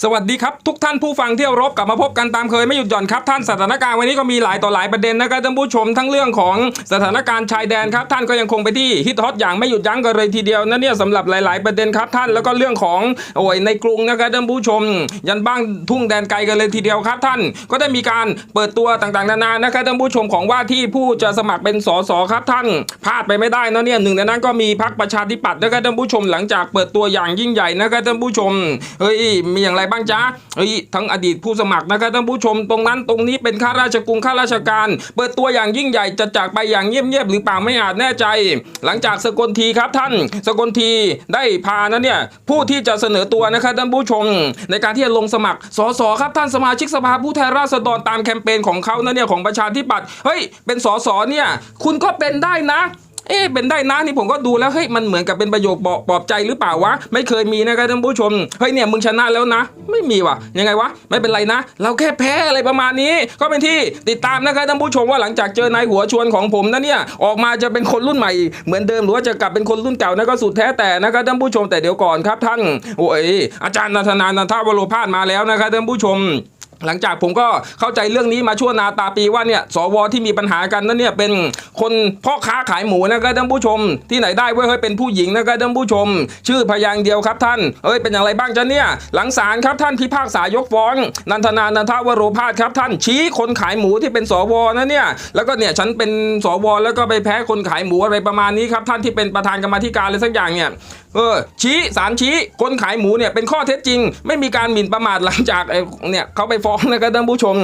สวัสดีครับทุกท่านผู้ฟังที่เคารพกลับมาพบกันตามเคยไม่หยุดหย่อนครับท่านสถานการณ์วันนี้ก็มีหลายต่อหลายประเด็นนะครับท่านผู้ชมทั้งเรื่องของสถานการณ์ชายแดนครับท่านก็ยังคงไปที่ฮิตฮอตอย่างไม่หยุดยั้งกันเลยทีเดียวนะเนี่ยสำหรับหลาย ๆ ประเด็นครับท่านแล้วก็เรื่องของโอ้ยในกรุงนะครับท่านผู้ชม ยันบ้างทุ่งแดนไกลกันเลยทีเดียวครับท่านก็ได้มีการเปิดตัวต่างๆนานานะครับท่านผู้ชมของว่าที่ผู้จะสมัครเป็นสสครับท่านพลาดไปไม่ได้นะเนี่ยหนึ่งในนั้นก็มีพรรคประชาธิปัตย์นะครับท่านผู้ชมหลังจากเปิดตัวอย่างยิ่งใหญ่นะครับท่านผู้ชมเฮ้ยมีอย่างไรบ้างจ๊ะเฮ้ยทั้งอดีตผู้สมัครนะครับท่านผู้ชมตรงนั้นตรงนี้เป็นข้าราชกุงข้าราชการ เปิดตัวอย่างยิ่งใหญ่จะจากไปอย่างเงียบๆหรือเปล่าไม่อาจแน่ใจ หลังจากสกลทีครับท่าน สกลทีได้พานะเนี่ยผู้ที่จะเสนอตัวนะครับท่านผู้ชม ในการที่จะลงสมัครสสครับท่านสมาชิกสภาผู้แทนราษฎรตามแคมเปญของเขานะเนี่ยของประชาธิปัตย์เฮ้ยเป็นสสเนี่ยคุณก็เป็นได้นะ เอ๊ะเป็นได้นะนี่ผมก็ดูแล้วเฮ้ยมันเหมือนกับเป็นประโยคบอกปลอบใจหรือเปล่าวะไม่เคยมีนะครับท่านผู้ชมเฮ้ยเนี่ยมึงชนะแล้วนะ ไม่มีวะยังไงวะไม่เป็นไรนะ เราแค่แพ้อะไรประมาณนี้ ก็เป็นที่ติดตามนะครับท่านผู้ชมว่าหลังจากเจอนายหัวชวนของผมนะเนี่ยออกมาจะเป็นคนรุ่นใหม่เหมือนเดิมหรือว่าจะกลับเป็นคนรุ่นเก่านะก็สุดแท้แต่นะครับท่านผู้ชมแต่เดี๋ยวก่อนครับท่านโอ้ยอาจารย์นันทนานันทวโรพาสมาแล้วนะครับท่านผู้ชม หลังจากผมก็เข้าใจเรื่องนี้มาชั่วนาตาปีว่าเนี่ยสวที่มีปัญหากันนั่นเนี่ยเป็นคนพ่อค้าขายหมูนะครับท่านผู้ชม ที่ไหนได้เว้ยเฮ้ยเป็นผู้หญิงนะครับท่านผู้ชม ชื่อพยางเดียวครับท่านเอ้ยเป็นอย่างไรบ้างจ๊ะเนี่ย หลังศาลครับท่านพิพากษายกฟ้อง นันทนานันทวโรพาสครับท่านชี้คนขายหมูที่เป็นสวนะเนี่ยแล้วก็เนี่ยฉันเป็นสวแล้วก็ไปแพ้คนขายหมูอะไรประมาณนี้ครับท่านที่เป็นประธานกรรมธิการอะไรสักอย่างเนี่ย เออชี้สารชี้คนขายหมูเนี่ยเป็นข้อเท็จจริง ไม่มีการหมิ่นประมาทหลังจากไอ้เนี่ยเขาไปฟ้องนะครับท่านผู้ชม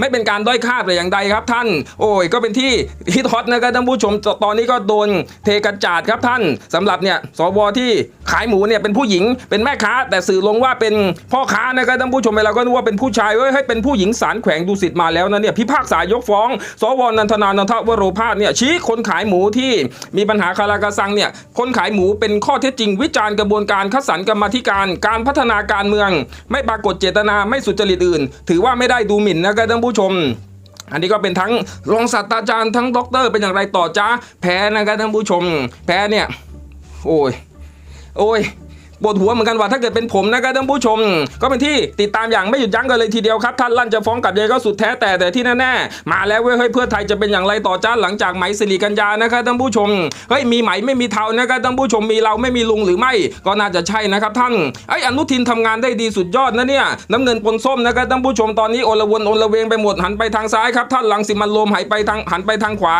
ไม่เป็นการด้อยค่าแต่อย่างใดครับท่าน โอ้ยก็เป็นที่ฮิตฮอตนะครับท่านผู้ชม ตอนนี้ก็โดนเทกระจาดครับท่านสำหรับเนี่ยสวที่ขายหมูเนี่ยเป็นผู้หญิงเป็นแม่ค้า แต่สื่อลงว่าเป็นพ่อค้านะครับท่านผู้ชมไปเราก็นึกว่าเป็นผู้ชายเว้ยให้เป็นผู้หญิงสารแขวงดุสิตมาแล้วนะเนี่ยพิพากษายกฟ้อง สวนันทนานันทวโรพาสเนี่ยชี้คนขายหมูที่มีปัญหาคาราคาซังเนี่ยคนขายหมูเป็นข้อเท็จจริงวิจารณ์กระบวนการคัดสรรกรรมธิการ การพัฒนาการเมือง ไม่ปรากฏเจตนาไม่สุจริตอื่น ถือว่าไม่ได้ดูหมิ่นนะครับท่านผู้ชมอันนี้ก็เป็นทั้งรองศาสตราจารย์ทั้งด็อกเตอร์เป็นอย่างไรต่อจ้าแพ้นะครับท่านผู้ชม แพ้เนี่ย โอ้ย โอ้ย ปวดหัวเหมือนกันว่าถ้าเกิดเป็นผมนะครับท่านผู้ชม ก็เป็นที่ติดตามอย่างไม่หยุดยั้งกันเลยทีเดียวครับท่านลั่นจะฟ้องกับยังก็สุดแท้แต่แต่ที่แน่ๆมาแล้วเว้ยเฮ้ยเพื่อไทยจะเป็นอย่างไรต่อจ้าหลังจากไหมสิริกัญญานะครับท่านผู้ชมเฮ้ยมีไหมไม่มีเทานะครับท่านผู้ชมมีเราไม่มีลุงหรือไม่ ก็น่าจะใช่นะครับท่านไอ้อนุทินทำงานได้ดีสุดยอดนะเนี่ยน้ำเงินปนส้มนะครับท่านผู้ชมตอนนี้โอละวนโอละเวงไปหมดหันไปทางซ้ายครับท่านหลังสิมันโลมหันไปทางหันไปทางขวา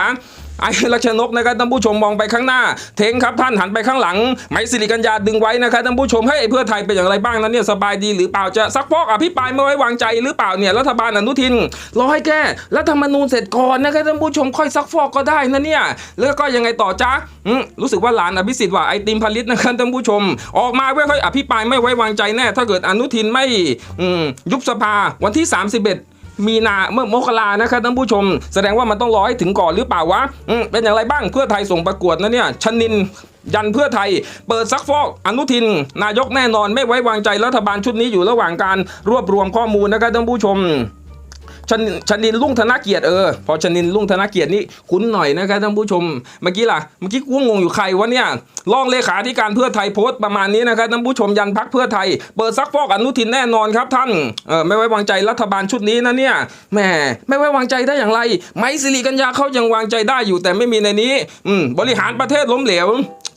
ไอ้ลักษณกนะครับท่านผู้ชมมองไปข้างหน้า เทงครับท่านหันไปข้างหลังไหมสิริกัญญาดึงไว้นะครับท่านผู้ชมให้เพื่อไทยเป็นอย่างไรบ้างนั้นเนี่ยสบายดีหรือเปล่าจะซักฟอกอภิปรายไม่ไว้วางใจหรือเปล่าเนี่ยรัฐบาลอนุทินรอให้แก้รัฐธรรมนูญเสร็จก่อนนะครับท่านผู้ชมค่อยซักฟอกก็ได้นะเนี่ยแล้วก็ยังไงต่อจ๊ะอืมรู้สึกว่าหลานอภิสิทธิ์ว่าไอติมผลิตนะครับท่านผู้ชม ออกมาไว้ค่อยอภิปรายไม่ไว้วางใจแน่ ถ้าเกิดอนุทินไม่ยุบสภาวันที่ 31 มีนาเมื่อมกรานะครับท่านผู้ชม แสดงว่ามันต้องรอให้ถึงก่อนหรือเปล่าวะอืมเป็นอย่างไรบ้างเพื่อไทยส่งประกวดนะเนี่ยชนินยันเพื่อไทย เปิดซักฟอกอนุทิน นายกแน่นอนไม่ไว้วางใจรัฐบาลชุดนี้อยู่ระหว่างการรวบรวมข้อมูลนะครับท่านผู้ชม ชนชนินลุ่งธนเกียรติเออพอชนินลุ่งธนเกียรตินี่คุ้นหน่อยนะครับท่านผู้ชมเมื่อกี้ล่ะเมื่อกี้กูงงอยู่ใครวะเนี่ยรองเลขาธิการเพื่อไทยโพสต์ประมาณนี้นะครับท่านผู้ชมยันพักเพื่อไทย เปิดซักฟอกอนุทินแน่นอนครับท่านเออไม่ไว้วางใจรัฐบาลชุดนี้นะเนี่ยแหมไม่ไว้วางใจได้อย่างไร ไม้สิริกัญญาเขายังวางใจได้อยู่แต่ไม่มีในนี้อืมบริหารประเทศล้มเหลว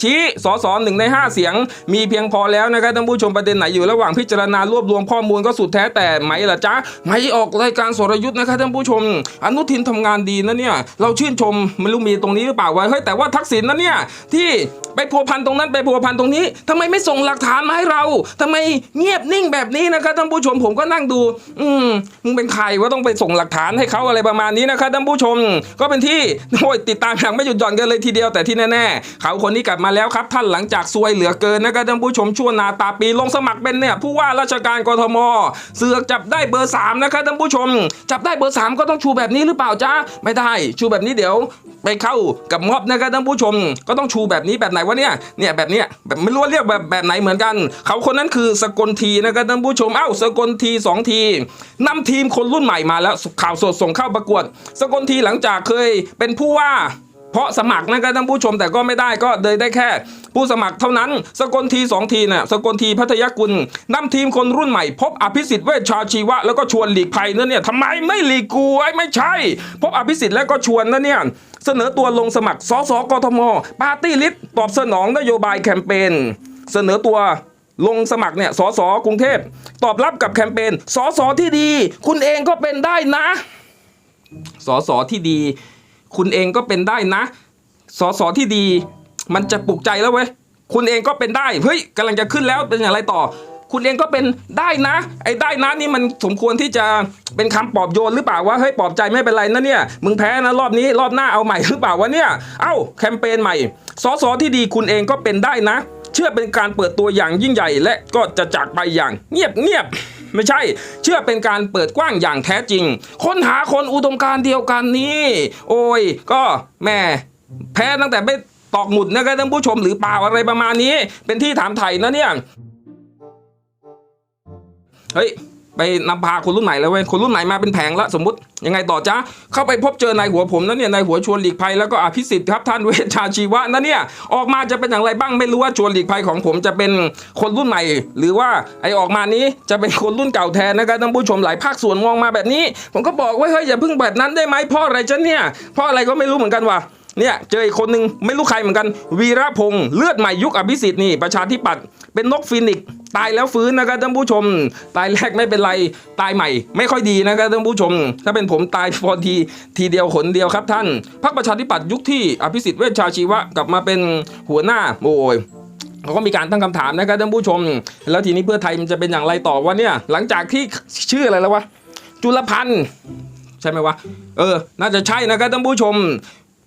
ชี้สอสอหนึ่งใน 5 เสียง มีเพียงพอแล้วนะครับท่านผู้ชมประเด็นไหนอยู่ระหว่างพิจารณารวบรวมข้อมูลก็สุดแท้แต่ไหมล่ะจ๊ะไหมออกรายการสรยุทธ์นะครับท่านผู้ชม อนุทินทำงานดีนะเนี่ยเราชื่นชมไม่รู้มีตรงนี้หรือเปล่าวะเฮ้ยแต่ว่าทักษิณนะเนี่ยที่ไปพัวพันตรงนั้นไปพัวพันตรงนี้ทำไมไม่ส่งหลักฐานมาให้เราทำไมเงียบนิ่งแบบนี้นะครับท่านผู้ชมผมก็นั่งดู อืมมึงเป็นใครว่าต้องไปส่งหลักฐานให้เขาอะไรประมาณนี้นะครับท่านผู้ชม ก็เป็นที่โอ้ยติดตามอย่างไม่หยุดหย่อนกันเลยทีเดียวแต่ที่แน่ๆเขาคนนี้กลับมาแล้วครับ ท่านหลังจากซวยเหลือเกินนะครับท่านผู้ชมชั่วนาตาปีลงสมัครเป็นเนี่ยผู้ว่าราชการกทมเสือกจับได้เบอร์สามนะครับท่านผู้ชมจับได้เบอร์สามก็ต้องชูแบบนี้หรือเปล่าจ้าไม่ได้ ชูแบบนี้เดี๋ยวไปเข้ากับม็อบนะครับท่านผู้ชม ก็ต้องชูแบบนี้แบบไหนวะเนี่ยเนี่ยแบบเนี้ยแบบไม่รู้ว่าเรียกแบบแบบไหนเหมือนกัน เขาคนนั้นคือสกลทีนะครับท่านผู้ชมเอ้าสกลทีสองทีนำทีมคนรุ่นใหม่มาแล้วข่าวสดส่งเข้าประกวด สกลทีหลังจากเคยเป็นผู้ว่า เพราะสมัครนะครับท่านผู้ชมแต่ก็ไม่ได้ก็เลยได้แค่ ผู้สมัครเท่านั้น สกลทีสองทีน่ะสกลทีพัทยกุลนำทีมคนรุ่นใหม่ พบอภิสิทธิ์เวชชาชีวะ แล้วก็ชวนหลีกภัยนั่นเนี่ยทำไมไม่หลีกกูไอ้ไม่ใช่ พบอภิสิทธิ์แล้วก็ชวนนั่นเนี่ยเสนอตัวลงสมัครสสกทมปาร์ตี้ลิสต์ตอบสนองนโยบายแคมเปญเสนอตัวลงสมัครเนี่ยสสกรุงเทพ ตอบรับกับแคมเปญสสที่ดี คุณเองก็เป็นได้นะสสที่ดี คุณเองก็เป็นได้นะ สอสอที่ดี มันจะปลุกใจแล้วเว้ย คุณเองก็เป็นได้ เฮ้ยกำลังจะขึ้นแล้วเป็นอย่างไรต่อ คุณเองก็เป็นได้นะ ไอ้ได้นะนี่มันสมควรที่จะเป็นคำปลอบโยนหรือเปล่าว่าเฮ้ยปลอบใจไม่เป็นไรนะเนี่ย มึงแพ้นะรอบนี้รอบหน้าเอาใหม่หรือเปล่าวะเนี่ย เอ้าแคมเปญใหม่ สอสอที่ดีคุณเองก็เป็นได้นะ เชื่อเป็นการเปิดตัวอย่างยิ่งใหญ่และก็จะจากไปอย่างเงียบเงียบ ไม่ใช่ เชื่อเป็นการเปิดกว้างอย่างแท้จริง ค้นหาคนอุดมการเดียวกันนี่ โอ้ย ก็แม่แพ้ตั้งแต่ไม่ตอกหมุดนะครับท่านผู้ชมหรือเปล่าอะไรประมาณนี้ เป็นที่ถามไถ่นะเนี่ย เฮ้ย ไปนำพาคนรุ่นใหม่แล้วเว้ยคนรุ่นใหม่มาเป็นแผงละสมมติยังไงต่อจ้าเข้าไปพบเจอนายหัวผมนะเนี่ยนายหัวชวนหลีกภัยแล้วก็อภิสิทธิ์ครับท่านเวชชาชีวะนะเนี่ยออกมาจะเป็นอย่างไรบ้างไม่รู้ว่าชวนหลีกภัยของผมจะเป็นคนรุ่นใหม่ หรือว่าไอออกมานี้จะเป็นคนรุ่นเก่าแทนนะครับท่านผู้ชมหลายภาคส่วนมองมาแบบนี้ ผมก็บอกว่าเฮ้ยอย่าเพิ่งแบบนั้นได้ไหมพราะอะไรจ้ะเนี่ยพราะอะไรก็ไม่รู้เหมือนกันว่ะเนี่ยเจออีกคนหนึ่งไม่รู้ใครเหมือนกัน วีระพงษ์เลือดใหม่ยุคอภิสิทธิ์นี่ประชาธิปัตย์เป็นนกฟินิกซ์ ตายแล้วฟื้นนะครับท่านผู้ชม ตายแรกไม่เป็นไรตายใหม่ ไม่ค่อยดีนะครับท่านผู้ชม ถ้าเป็นผมตายพอทีทีเดียวขนเดียวครับท่านพรรคประชาธิปัตย์ยุคที่อภิสิทธิ์เวชชาชีวะกลับมาเป็นหัวหน้าโอ้ยเขาก็มีการตั้งคำถามนะครับท่านผู้ชม แล้วทีนี้เพื่อไทยมันจะเป็นอย่างไรต่อวะเนี่ย หลังจากที่ชื่ออะไรแล้ววะจุลพันธ์ใช่ไหมวะเออ น่าจะใช่นะครับท่านผู้ชม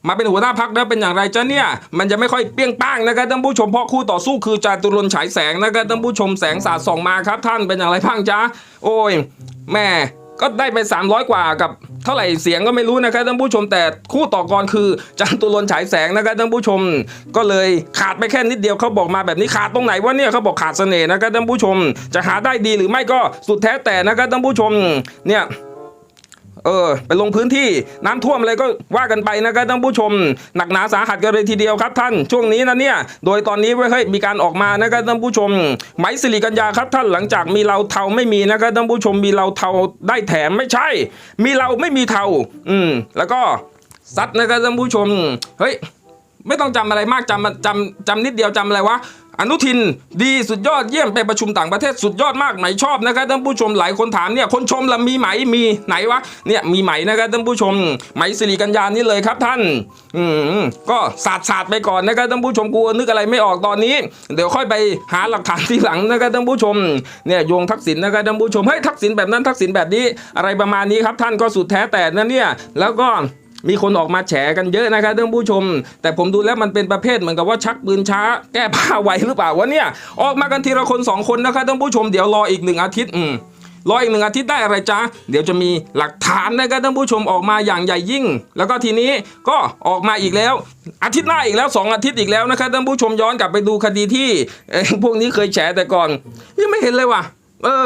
มาเป็นหัวหน้าพักแล้วเป็นอย่างไรจ้ะเนี่ย มันจะไม่ค่อยเปี้ยงป้างนะครับท่านผู้ชมเพราะคู่ต่อสู้คือจาตุรนฉายแสงนะครับท่านผู้ชมแสงสาดส่องมาครับ ท่านเป็นอย่างไรพังจ้าโอ้ย แม่ก็ได้ไป 300 กว่ากับเท่าไหร่เสียงก็ไม่รู้นะครับท่านผู้ชมแต่คู่ต่อกรคือจาตุรนฉายแสงนะครับท่านผู้ชม ก็เลยขาดไปแค่นิดเดียวเขาบอกมาแบบนี้ขาดตรงไหนวะเนี่ยเขาบอกขาดเสน่ห์นะครับท่านผู้ชม จะหาได้ดีหรือไม่ก็สุดแท้แต่นะครับท่านผู้ชมเนี่ย เออ ไปลงพื้นที่น้ำท่วมอะไรก็ว่ากันไปนะครับท่านผู้ชม หนักหนาสาหัสกันเลยทีเดียวครับท่านช่วงนี้นะเนี่ย โดยตอนนี้เว้ยเฮ้ยมีการออกมานะครับท่านผู้ชมไหมสิริกัญญาครับท่านหลังจากมีเราเทาไม่มีนะครับท่านผู้ชมมีเราเทาได้แถมไม่ใช่ มีเราไม่มีเทาอืม แล้วก็ซัดนะครับท่านผู้ชม เฮ้ย ไม่ต้องจำอะไรมากจำจำจำนิดเดียวจำอะไรวะ อนุทินดีสุดยอดเยี่ยมไปประชุมต่างประเทศสุดยอดมากไหนชอบนะครับท่านผู้ชมหลายคนถามเนี่ยคนชมละมีไหมมีไหนวะเนี่ยมีไหมนะครับท่านผู้ชมไหมสิริกัญญานี่เลยครับท่านอืมก็สาดสาดไปก่อนนะครับท่านผู้ชมกูนึกอะไรไม่ออกตอนนี้ เดี๋ยวค่อยไปหาหลักฐานทีหลังนะครับท่านผู้ชมเนี่ยโยงทักษิณนะครับท่านผู้ชมเฮ้ยทักษิณแบบนั้นทักษิณแบบนี้อะไรประมาณนี้ครับท่านก็สุดแท้แต่นั่นเนี่ยแล้วก็ มีคนออกมาแฉกันเยอะนะครับท่านผู้ชม แต่ผมดูแล้วมันเป็นประเภทเหมือนกับว่าชักปืนช้า แก้ผ้าไวหรือเปล่าวะเนี่ยออกมากันทีละคนสองคนนะครับท่านผู้ชมเดี๋ยวรออีกหนึ่งอาทิตย์อืมรออีกหนึ่งอาทิตย์ได้อะไรจ๊ะเดี๋ยวจะมีหลักฐานนะครับท่านผู้ชมออกมาอย่างใหญ่ยิ่ง แล้วก็ทีนี้ก็ออกมาอีกแล้ว อาทิตย์หน้าอีกแล้วสองอาทิตย์อีกแล้วนะครับท่านผู้ชมย้อนกลับไปดูคดีที่พวกนี้เคยแฉแต่ก่อนยังไม่เห็นเลยว่ะ เออ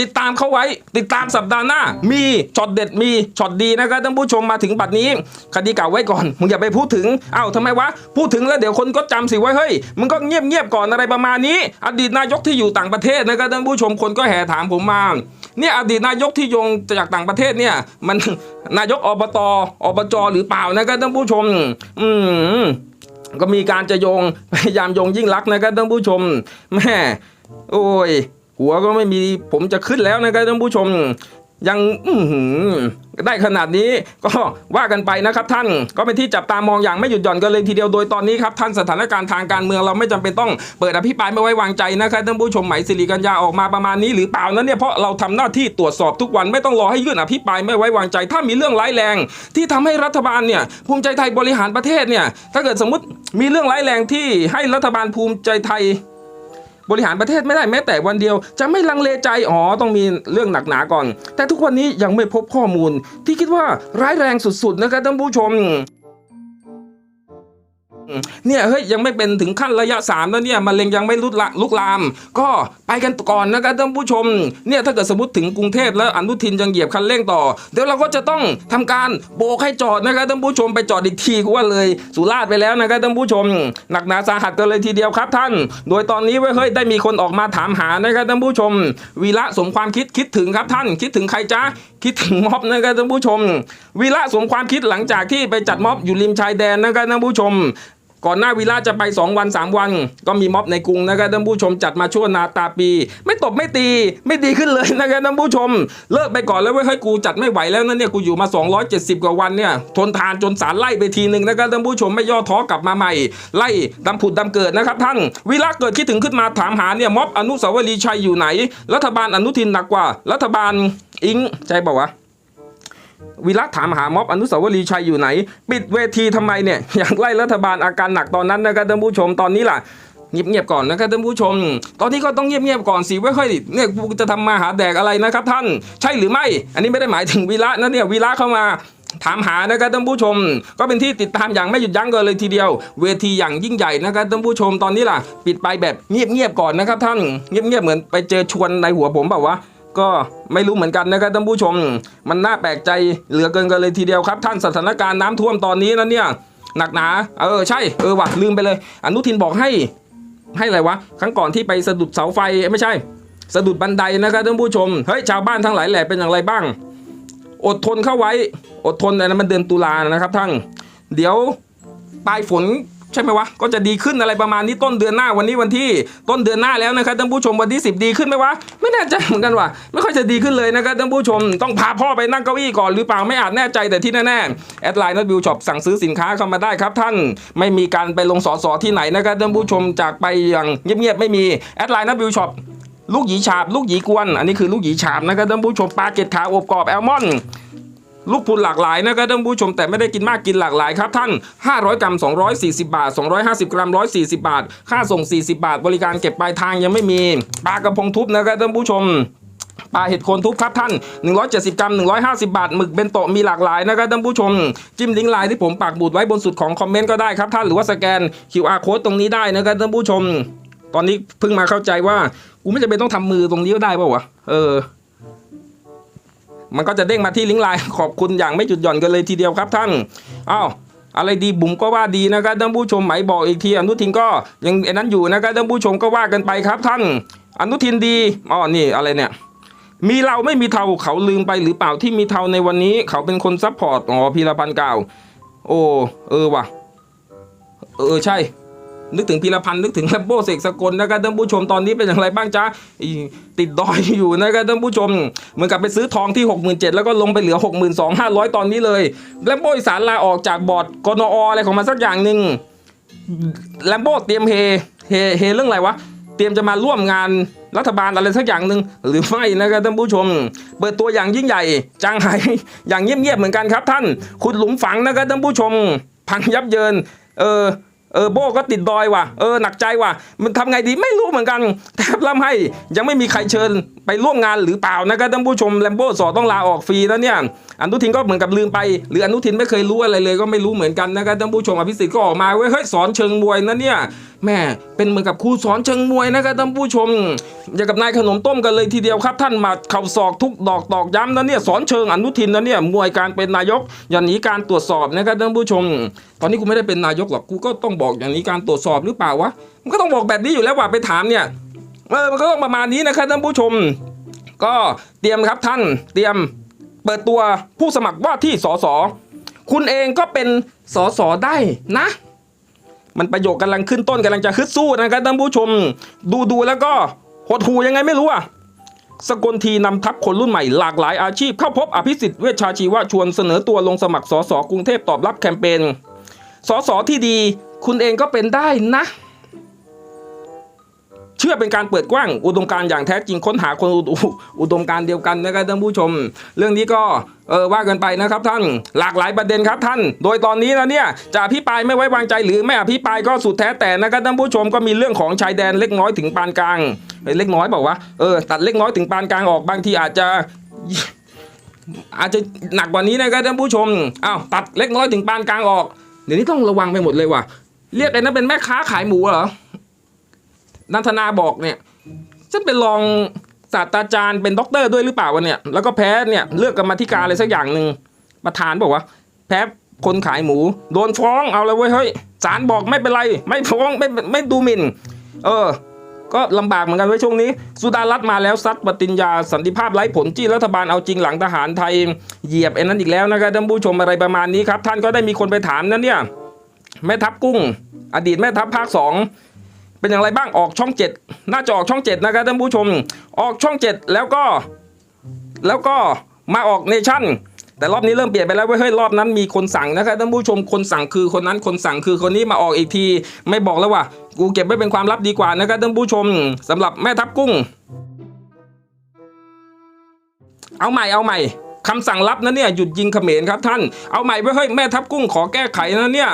ติดตามเขาไว้ ติดตามสัปดาห์หน้า มีช็อตเด็ดมีช็อตดีนะครับท่านผู้ชมมาถึงบัดนี้ คดีเก่าไว้ก่อนมึงอย่าไปพูดถึงเอ้าทำไมวะพูดถึงแล้วเดี๋ยวคนก็จำสิไว่าเฮ้ยมึงก็เงียบเงียบก่อนอะไรประมาณนี้ อดีตนายกที่อยู่ต่างประเทศนะครับท่านผู้ชมคนก็แห่ถามผมมาเนี่ยอดีตนายกที่โยงจากต่างประเทศเนี่ย มันนายกอบตอบจหรือเปล่านะครับท่านผู้ชม อืมก็มีการจะโยงพยายามโยงยิ่งรักนะครับท่านผู้ชมแม่โอ้ย หัวก็ไม่มีผมจะขึ้นแล้วนะครับท่านผู้ชมยังได้ขนาดนี้ก็ว่ากันไปนะครับท่านก็เป็นที่จับตามองอย่างไม่หยุดหย่อนกันเลยทีเดียวโดยตอนนี้ครับท่านสถานการณ์ทางการเมืองเราไม่จำเป็นต้องเปิดอภิปรายไม่ไว้วางใจนะครับท่านผู้ชมไหมสิริกัญญาออกมาประมาณนี้หรือเปล่านั้นเนี่ยเพราะเราทำหน้าที่ตรวจสอบทุกวันไม่ต้องรอให้ยื่นอภิปรายไม่ไว้วางใจ ถ้ามีเรื่องร้ายแรง ที่ทำให้รัฐบาลเนี่ยภูมิใจไทยบริหารประเทศเนี่ยถ้าเกิดสมมติมีเรื่องร้ายแรงที่ให้รัฐบาลภูมิใจไทย บริหารประเทศไม่ได้แม้แต่วันเดียว จะไม่ลังเลใจอ๋อต้องมีเรื่องหนักหนาก่อน แต่ทุกวันนี้ยังไม่พบข้อมูลที่คิดว่าร้ายแรงสุดๆนะครับท่านผู้ชม เนี่ยเฮ้ยยังไม่เป็นถึงขั้นระยะสามแล้วเนี่ยมะเร็งยังไม่ลุกละลุกลาม ก็ไปกันก่อนนะครับท่านผู้ชมเนี่ยถ้าเกิดสมมติถึงกรุงเทพแล้วอนุทินยังเหยียบคันเร่งต่อ เดี๋ยวเราก็จะต้องทำการโบกให้จอดนะครับท่านผู้ชมไปจอดอีกทีกูว่าเลยสุราษฎร์ไปแล้วนะครับท่านผู้ชม หนักหนาสาหัสกันเลยทีเดียวครับท่าน โดยตอนนี้เว้ยเฮ้ยได้มีคนออกมาถามหานะครับท่านผู้ชม วีระสมความคิดคิดถึงครับท่าน คิดถึงใครจ๊ะคิดถึงม็อบนะครับท่านผู้ชม วีระสมความคิดหลังจากที่ไปจัดม็อบอยู่ริมชายแดนนะครับท่านผู้ชม ก่อนหน้าวีระจะไป 2 วัน 3 วัน ก็มีม็อบในกรุงนะครับท่านผู้ชมจัดมาชั่วนาตาปี ไม่ตบไม่ตีไม่ดีขึ้นเลยนะครับท่านผู้ชม เลิกไปก่อนแล้วเว้ยเฮ้ยกูจัดไม่ไหวแล้วนะเนี่ยกูอยู่มา 270 กว่าวันเนี่ยทนทานจนสารไล่ไปทีหนึ่งนะครับท่านผู้ชมไม่ย่อท้อกลับมาใหม่ ไล่ดำผุดดำเกิดนะครับท่านวีระเกิดคิดถึงขึ้นมาถามหาเนี่ยม็อบอนุสาวรีย์ชัยอยู่ไหน รัฐบาลอนุทินหนักกว่า รัฐบาลอิงใช่ป่าวะ วีระถามหาม็อบอนุสาวรีย์ชัยอยู่ไหน ปิดเวทีทำไมเนี่ยอยากไล่รัฐบาลอาการหนักตอนนั้นนะครับท่านผู้ชมตอนนี้ล่ะเงียบๆก่อนนะครับท่านผู้ชม ตอนนี้ก็ต้องเงียบๆก่อนสิไว่าเฮ้ยเนี่ยกูจะทำมาหาแดกอะไรนะครับ ท่านใช่หรือไม่ อันนี้ไม่ได้หมายถึงวีระนะเนี่ยวีระเข้ามาถามหานะครับท่านผู้ชม ก็เป็นที่ติดตามอย่างไม่หยุดยั้งกันเลยทีเดียว เวทีอย่างยิ่งใหญ่นะครับท่านผู้ชมตอนนี้ล่ะ ปิดไปแบบเงียบๆก่อนนะครับท่านเงียบๆเหมือนไปเจอชวนในหัวผมแบบว่าวะ ก็ไม่รู้เหมือนกันนะครับท่านผู้ชม มันน่าแปลกใจเหลือเกินกันเลยทีเดียวครับ ท่านสถานการณ์น้ำท่วมตอนนี้นะเนี่ยหนักหนาเออใช่เออว่ะลืมไปเลย อนุทินบอกให้ ให้อะไรวะ ครั้งก่อนที่ไปสะดุดเสาไฟไม่ใช่ สะดุดบันไดนะครับท่านผู้ชมเฮ้ยชาวบ้านทั้งหลายแหล่เป็นอย่างไรบ้าง อดทนเข้าไว้ อดทนแต่นั้นมันเดือนตุลานะครับท่านเดี๋ยวปลายฝน ใช่ไหมวะก็จะดีขึ้นอะไรประมาณนี้ต้นเดือนหน้าวันนี้วันที่ต้นเดือนหน้าแล้วนะครับท่านผู้ชมวันที่ 10 ดีขึ้นไหมวะไม่แน่ใจเหมือนกันว่ะไม่ค่อยจะดีขึ้นเลยนะครับท่านผู้ชมต้องพาพ่อไปนั่งเก้าอี้ก่อนหรือเปล่าไม่อาจแน่ใจแต่ที่แน่ๆแอดไลน์นัดบิวช็อปสั่งซื้อสินค้าเข้ามาได้ครับ ท่านไม่มีการไปลงสอสอที่ไหนนะครับท่านผู้ชมจากไปอย่างเงียบๆไม่มีแอดไลน์นัดบิวช็อปลูกหยีฉาบลูกหยีกวน อันนี้คือลูกหยีฉาบนะครับท่านผู้ชมปลาเกตขาอบกรอบแอลมอนด์ ลูกพุนหลากหลายนะครับท่านผู้ชมแต่ไม่ได้กินมากกินหลากหลายครับท่าน 500 กรัม 240 บาท 250 กรัม 140 บาท ค่าส่ง 40 บาท บริการเก็บปลายทางยังไม่มีปลากระพงทุบนะครับท่านผู้ชมปลาเห็ดโคนทุบครับท่าน 170 กรัม 150 บาท หมึกเบนโตะมีหลากหลายนะครับท่านผู้ชม จิ้มลิงก์ไลน์ที่ผมปักบุดไว้บนสุดของคอมเมนต์ก็ได้ครับท่าน หรือว่าสแกน QR code ตรงนี้ได้นะครับท่านผู้ชม ตอนนี้เพิ่งมาเข้าใจว่า กูไม่จำเป็นต้องทำมือตรงนี้ก็ได้ป่าวะ เออ มันก็จะเด้งมาที่ลิงก์ไลน์ขอบคุณอย่างไม่หยุดหย่อนกันเลยทีเดียวครับท่านอ้าวอะไรดีบุ๋มก็ว่าดีนะครับท่านผู้ชมไหมบอกอีกทีอนุทินก็ยังไอ้นั้นอยู่นะครับท่านผู้ชมก็ว่ากันไปครับท่าน อนุทินดีอ๋อนี่อะไรเนี่ยมีเราไม่มีเทาเขาลืมไปหรือเปล่าที่มีเทาในวันนี้ เขาเป็นคนซัพพอร์ตอ๋อพีรพันธ์กล่าว โอ้เออว่ะ เออใช่ นึกถึงพีรพันธ์นึกถึงแลมโบ้เสกสกลนะครับท่านผู้ชมตอนนี้เป็นอย่างไรบ้างจ๊ะติดดอยอยู่นะครับท่านผู้ชม เหมือนกับไปซื้อทองที่ 67,000แล้วก็ลงไปเหลือ 62,500 ตอนนี้เลยแลมโบ้อีสานลาออกจากบอร์ดกนออะไรของมันสักอย่างหนึ่งแลมโบ้เตรียมเฮเฮเฮเรื่องอะไรวะเตรียมจะมาร่วมงานรัฐบาลอะไรสักอย่างหนึ่งหรือไม่นะครับท่านผู้ชม เปิดตัวอย่างยิ่งใหญ่จางไห้อย่างเงียบๆเหมือนกันครับท่าน ขุดหลุมฝังนะครับท่านผู้ชม พังยับเยิน เออ เออโบก็ติดดอยว่ะเออหนักใจว่ะมันทำไงดีไม่รู้เหมือนกันแทบล่ำให้ยังไม่มีใครเชิญ ไปร่วมงานหรือเปล่านะครับท่านผู้ชมแลมโบ้สอต้องลาออกฟรีแล้วเนี่ยอนุทินก็เหมือนกับลืมไป หรืออนุทินไม่เคยรู้อะไรเลยก็ไม่รู้เหมือนกันนะครับท่านผู้ชมอภิสิทธิ์ก็ออกมาเว้ยเฮ้ยสอนเชิงมวยนะเนี่ยแม่เป็นเหมือนกับครูสอนเชิงมวยนะครับท่านผู้ชมอย่างกับนายขนมต้มกันเลยทีเดียวครับ ท่านมาเข่าศอกทุกดอกตอกย้ำนะเนี่ยสอนเชิงอนุทินนะเนี่ยมวยการเป็นนายกอย่าหนีการตรวจสอบนะครับท่านผู้ชม ตอนนี้กูไม่ได้เป็นนายกหรอกกูก็ต้องบอกอย่างนี้การตรวจสอบหรือเปล่าวะมันก็ต้องบอกแบบนี้อยู่แล้วว่าไปถามเนี่ย เออมันก็ต้องประมาณนี้นะครับท่านผู้ชม ก็เตรียมครับท่านเตรียมเปิดตัวผู้สมัครว่าที่สสคุณเองก็เป็นสสได้นะ มันประโยคกำลังขึ้นต้นกำลังจะฮึดสู้นะครับท่านผู้ชม ดูดูแล้วก็หดหูยังไงไม่รู้อะสกลทีนำทัพคนรุ่นใหม่หลากหลายอาชีพเข้าพบอภิสิทธิ์เวชชาชีวะชวนเสนอตัวลงสมัครสสกรุงเทพตอบรับแคมเปญสสที่ดี คุณเองก็เป็นได้นะ เชื่อเป็นการเปิดกว้าง อุดมการอย่างแท้จริงค้นหาคนอุดมการเดียวกันนะครับท่านผู้ชม เรื่องนี้ก็เออว่ากันไปนะครับท่านหลากหลายประเด็นครับท่าน โดยตอนนี้นะเนี่ยจะอภิปรายไม่ไว้วางใจหรือไม่อภิปรายก็สุดแท้แต่นะครับท่านผู้ชมก็มีเรื่องของชายแดนเล็กน้อยถึงปานกลางเล็กน้อยบอกว่าเออตัดเล็กน้อยถึงปานกลางออกบางทีอาจจะอาจจะหนักกว่านี้นะครับท่านผู้ชมอ้าวตัดเล็กน้อยถึงปานกลางออกเดี๋ยวนี้ต้องระวังไปหมดเลยว่ะเรียกไอ้นั้นเป็นแม่ค้าขายหมูเหรอ นันทนาบอกเนี่ยฉันเป็นรองศาสตราจารย์เป็นด็อกเตอร์ด้วยหรือเปล่าวะเนี่ยแล้วก็แพ้เนี่ยเลือกกรรมธิการอะไรสักอย่างหนึ่งประธานบอกว่า แพ้คนขายหมู โดนฟ้องเอาเลยเว้ยเฮ้ยศาลบอกไม่เป็นไร ไม่ฟ้องไม่ไม่ดูหมิ่น เออ ก็ลำบากเหมือนกันไว้ช่วงนี้ สุดารัตน์มาแล้วซัดปฏิญญาสันติภาพไร้ผลจี้รัฐบาลเอาจริงหลังทหารไทยเหยียบไอ้นั้นอีกแล้วนะครับท่านผู้ชมอะไรประมาณนี้ครับ ท่านก็ได้มีคนไปถามนะเนี่ยแม่ทัพกุ้ง อดีตแม่ทัพภาคสอง เป็นอย่างไรบ้างออกช่องเจ็ดน่าจะออกช่องเจ็ดนะครับท่านผู้ชม ออกช่องเจ็ดแล้วก็ แล้วก็มาออกเนชั่นแต่รอบนี้เริ่มเปลี่ยนไปแล้วเว้ยเฮ้ยรอบนั้นมีคนสั่งนะครับท่านผู้ชมคนสั่งคือคนนั้นคนสั่งคือคนนี้มาออกอีกที ไม่บอกแล้วว่ากูเก็บไว้เป็นความลับดีกว่านะครับท่านผู้ชมสำหรับแม่ทัพกุ้ง เอาใหม่เอาใหม่คำสั่งลับนะเนี่ยหยุดยิงเขมรครับท่านเอาใหม่ไว้เฮ้ยแม่ทัพกุ้งขอแก้ไขนะเนี่ย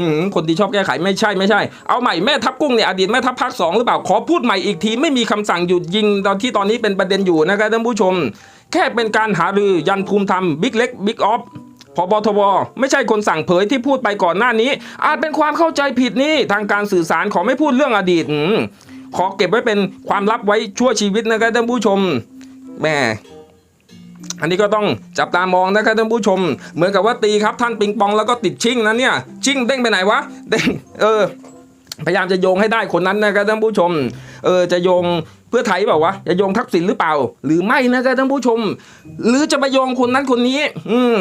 อืมคนที่ชอบแก้ไขไม่ใช่ไม่ใช่ เอาใหม่แม่ทัพกุ้งเนี่ยอดีตแม่ทัพภาคสองหรือเปล่าขอพูดใหม่อีกทีไม่มีคำสั่งหยุดยิงตอนที่ตอนนี้เป็นประเด็นอยู่นะครับท่านผู้ชม แค่เป็นการหารือยันภูมิธรรมบิ๊กเล็กบิ๊กออฟพบทบไม่ใช่คนสั่งเผยที่พูดไปก่อนหน้านี้ อาจเป็นความเข้าใจผิดนี่ทางการสื่อสารขอไม่พูดเรื่องอดีตขอเก็บไว้เป็นความลับไว้ชั่วชีวิตนะครับท่านผู้ชมแหม่ อันนี้ก็ต้องจับตามองนะครับท่านผู้ชม เหมือนกับว่าตีครับท่านปิงปองแล้วก็ติดชิ่งนะเนี่ย ชิ่งเด้งไปไหนวะเด้งเออพยายามจะโยงให้ได้คนนั้นนะครับท่านผู้ชม เออจะโยงเพื่อไทยเปล่าวะจะโยงทักษิณหรือเปล่า หรือไม่นะครับท่านผู้ชม หรือจะไปโยงคนนั้นคนนี้ อืม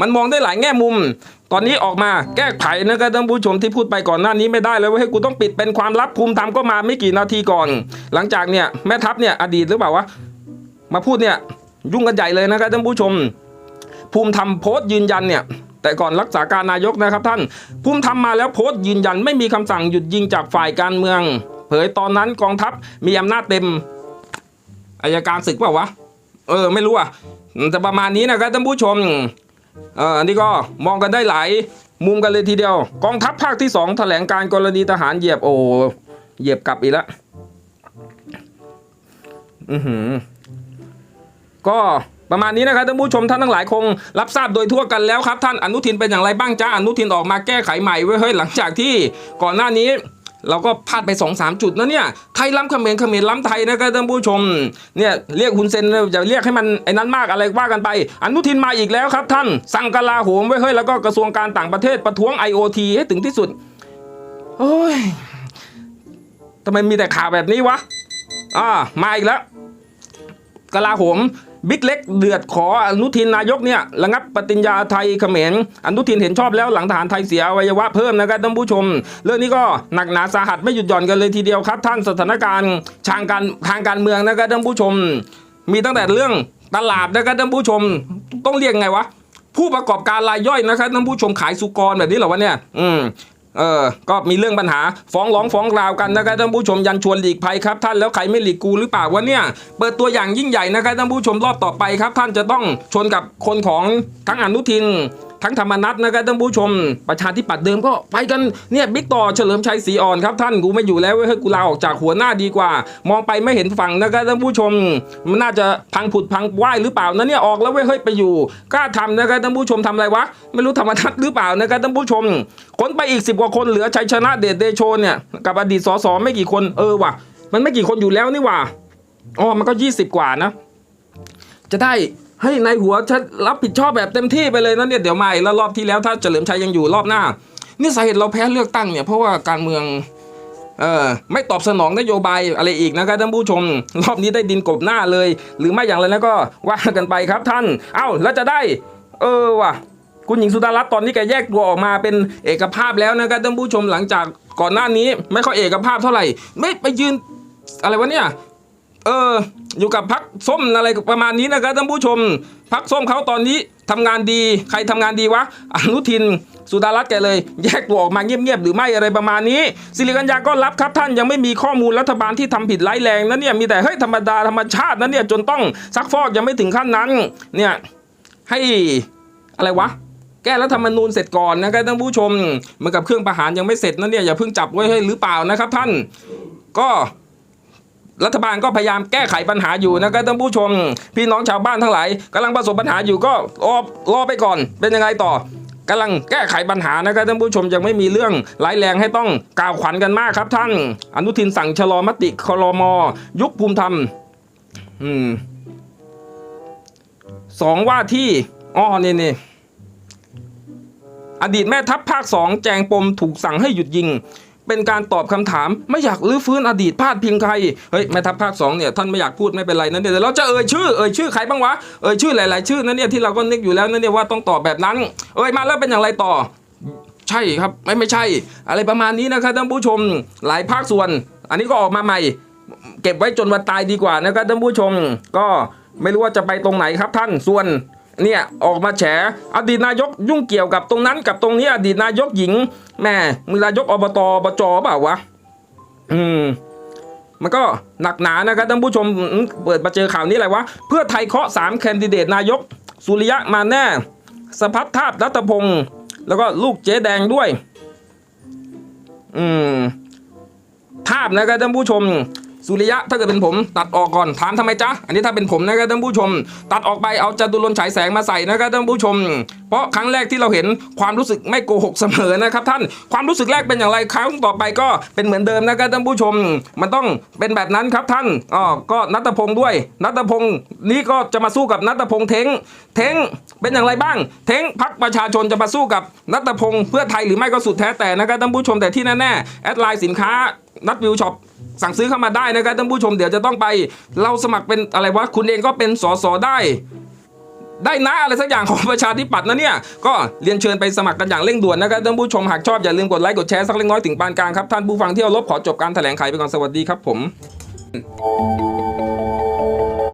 มันมองได้หลายแง่มุม ตอนนี้ออกมาแก้ไขนะครับท่านผู้ชมที่พูดไปก่อนหน้านี้ไม่ได้แล้วว่าให้กูต้องปิดเป็นความลับภูมิธรรมก็มาไม่กี่นาทีก่อน หลังจากเนี่ยแม่ทัพเนี่ยอดีตหรือเปล่าวะมาพูดเนี่ย ยุ่งกันใหญ่เลยนะครับท่านผู้ชม ภูมิธรรมโพสต์ยืนยันเนี่ยแต่ก่อนรักษาการนายกนะครับท่านภูมิธรรมมาแล้วโพสต์ยืนยันไม่มีคำสั่งหยุดยิงจากฝ่ายการเมือง เผยตอนนั้นกองทัพมีอำนาจเต็มอายการศึกเปล่าวะ เออไม่รู้อะแต่ประมาณนี้นะครับท่านผู้ชมเอออันนี้ก็มองกันได้หลายมุมกันเลยทีเดียว กองทัพภาคที่สองแถลงการกรณีทหารเหยียบโอ้เหยียบกลับอีกแล้วอือหือ ก็ประมาณนี้นะครับท่านผู้ชมท่านทั้งหลายคงรับทราบโดยทั่วกันแล้วครับท่านอนุทินเป็นอย่างไรบ้างจ้าอนุทินออกมาแก้ไขใหม่ไว้ยเฮ้ยหลังจากที่ก่อนหน้านี้เราก็พลาดไป2อสามจุดนะเนี่ย ไทยล้ำเขมรเขมรล้ำไทยนะครับท่านผู้ชม เนี่ยเรียกฮุนเซนจะเรียกให้มันไอ้นั้นมากอะไรว่ากันไป อนุทินมาอีกแล้วครับท่าน สั่งกลาโหมไว้ยเฮ้ยแล้วก็กระทรวงการต่างประเทศประท้วง IOT ให้ถึงที่สุด โอ้ยทำไมมีแต่ข่าวแบบนี้วะ อ่า มาอีกแล้วกลาโหม บิ๊กเล็กเดือดขออนุทินนายกเนี่ยระงับปฏิญญาไทยเขมรอนุทินเห็นชอบแล้วหลังทหารไทยเสียอวัยวะเพิ่มนะครับท่านผู้ชม เรื่องนี้ก็หนักหนาสาหัสไม่หยุดหย่อนกันเลยทีเดียวครับ ท่านสถานการณ์ทางการทางการเมืองนะครับท่านผู้ชม มีตั้งแต่เรื่องตลาดนะครับท่านผู้ชมต้องเรียกไงวะผู้ประกอบการรายย่อยนะครับท่านผู้ชมขายสุกรแบบนี้เหรอวะเนี่ย อืม เออ ก็มีเรื่องปัญหาฟ้องร้องฟ้องราวกันนะครับท่านผู้ชมยันชวนหลีกภัยครับ ท่านแล้วใครไม่หลีกกูหรือเปล่าวะเนี่ย เปิดตัวอย่างยิ่งใหญ่นะครับท่านผู้ชมรอบต่อไปครับ ท่านจะต้องชนกับคนของทั้งอนุทิน ทั้งธรรมนัตนะครับท่านผู้ชม ประชาธิปัตย์เดิมก็ไปกันเนี่ยบิ๊กต่อเฉลิมชัยศรีอ่อนครับท่านกูไม่อยู่แล้วเว้ยเฮ้ยกูลาออกจากหัวหน้าดีกว่า มองไปไม่เห็นฝั่งนะครับท่านผู้ชม มันน่าจะพังผุดพังไหวหรือเปล่านะเนี่ยออกแล้วเว้ยเฮ้ยไปอยู่กล้าทำนะครับท่านผู้ชมทำอะไรวะไม่รู้ธรรมนัตหรือเปล่านะครับท่านผู้ชมคนไปอีกสิบกว่าคนเหลือชัยชนะเดชเดโชเนี่ยกับอดีตสสไม่กี่คนเออว่ะ มันไม่กี่คนอยู่แล้วนี่ว่ะอ๋อมันก็ยี่สิบกว่านะ จะได้ ให้ในายหัวฉันรับผิดชอบแบบเต็มที่ไปเลยนะเนี่ยเดี๋ยวมาอีกแล้วรอบที่แล้วถ้าเฉลิมชัยยังอยู่รอบหน้า นี่สาเหตุเราแพ้เลือกตั้งเนี่ยเพราะว่าการเมืองเออไม่ตอบสนองนโยบายอะไรอีกนะครับท่านผู้ชม รอบนี้ได้ดินกบหน้าเลย หรือไม่อย่างไรแล้วก็ว่ากันไปครับท่าน เอ้าแล้วจะได้ เออว่ะคุณหญิงสุดารัตน์ตอนนี้แกแยกตัวออกมาเป็นเอกภาพแล้วนะครับท่านผู้ชมหลังจากก่อนหน้านี้ ไม่ค่อยเอกภาพเท่าไหร่ ไม่ไปยืนอะไรวะเนี่ย เออ อยู่กับพักส้มอะไรประมาณนี้นะครับท่านผู้ชม พักส้มเขาตอนนี้ทำงานดี ใครทำงานดีวะอนุทินสุดารัตน์แกเลย แยกตัวออกมาเงียบๆหรือไม่อะไรประมาณนี้ สิริกัญญาก็รับครับท่านยังไม่มีข้อมูลรัฐบาลที่ทำผิดร้ายแรงนะเนี่ยมีแต่เฮ้ยธรรมดาธรรมชาตินะเนี่ยจนต้องซักฟอกยังไม่ถึงขั้นนั้นเนี่ยให้อะไรวะแก้รัฐธรรมนูญเสร็จก่อนนะครับท่านผู้ชมเหมือนกับเครื่องประหารยังไม่เสร็จนะเนี่ยอย่าเพิ่งจับไว้ให้หรือเปล่านะครับท่านก็ รัฐบาลก็พยายามแก้ไขปัญหาอยู่นะครับท่านผู้ชม พี่น้องชาวบ้านทั้งหลายกำลังประสบปัญหาอยู่ก็รอรอไปก่อน เป็นยังไงต่อกำลังแก้ไขปัญหานะครับท่านผู้ชมยังไม่มีเรื่องร้ายแรงให้ต้องกล่าวขวัญกันมากครับท่าน อนุทินสั่งชะลอมติคลมยุคภูมิธรรมอืมสองว่าที่อ้อนี่นี่อดีตแม่ทัพภาคสองแจงปมถูกสั่งให้หยุดยิง เป็นการตอบคำถามไม่อยากลื้อฟื้นอดีตพาดพิงใครเฮ้ยแม่ทัพภาคสองเนี่ยท่านไม่อยากพูดไม่เป็นไรนะเดี๋ยวเราจะเอ่ยชื่อเอ่ยชื่อใครบ้างวะเอ่ยชื่อหลาย ๆ ชื่อนั่นเนี่ยที่เราก็นึกอยู่แล้วนั่นเนี่ยว่าต้องตอบแบบนั้น เอ่ยมาแล้วเป็นอย่างไรต่อ ใช่ครับไม่ไม่ใช่ อะไรประมาณนี้นะครับท่านผู้ชมหลายภาคส่วน อันนี้ก็ออกมาใหม่ เก็บไว้จนวันตายดีกว่านะครับท่านผู้ชมก็ไม่รู้ว่าจะไปตรงไหนครับท่านส่วน เนี่ยออกมาแฉอดีตนายกยุ่งเกี่ยวกับตรงนั้นกับตรงนี้อดีตนายกหญิงแม่มือนายกอบตอบจเปล่าวะอืมมันก็หนักหนานะครับท่านผู้ชมเปิดมาเจอข่าวนี้อะไรวะเพื่อไทยเคาะสามแคนดิเดตนายก สุริยะมาแน่สพัฒทาบรัตพงศ์แล้วก็ลูกเจ๊แดงด้วย อืมภาพนะครับท่านผู้ชม สุริยะถ้าเกิดเป็นผมตัดออกก่อนถามทำไมจ๊ะอันนี้ถ้าเป็นผมนะครับท่านผู้ชม ตัดออกไปเอาจตุรนต์ฉายแสงมาใส่นะครับท่านผู้ชม เพราะครั้งแรกที่เราเห็นความรู้สึกไม่โกหกเสมอนะครับท่านความรู้สึกแรกเป็นอย่างไรครั้งต่อไปก็เป็นเหมือนเดิมนะครับท่านผู้ชม มันต้องเป็นแบบนั้นครับท่านอ๋อก็นัตพงศ์ด้วย นัตพงศ์นี่ก็จะมาสู้กับนัตพงศ์เท้งเท้งเป็นอย่างไรบ้าง เท้งพักประชาชนจะมาสู้กับนัตพงศ์เพื่อไทยหรือไม่ก็สุดแท้แต่นะครับท่านผู้ชมแต่ที่แน่ๆแอดไลน์สินค้า นัดวิวช็อปสั่งซื้อเข้ามาได้นะครับท่านผู้ชมเดี๋ยวจะต้องไป เราสมัครเป็นอะไรวะคุณเองก็เป็นสสได้ได้นะอะไรสักอย่างของประชาธิปัตย์นะเนี่ย ก็เรียนเชิญไปสมัครกันอย่างเร่งด่วนนะครับท่านผู้ชมหากชอบอย่าลืมกดไลค์กดแชร์สักเล็กน้อยถึงปานกลางครับ ท่านผู้ฟังที่เคารพขอจบการแถลงไขไปก่อนสวัสดีครับผม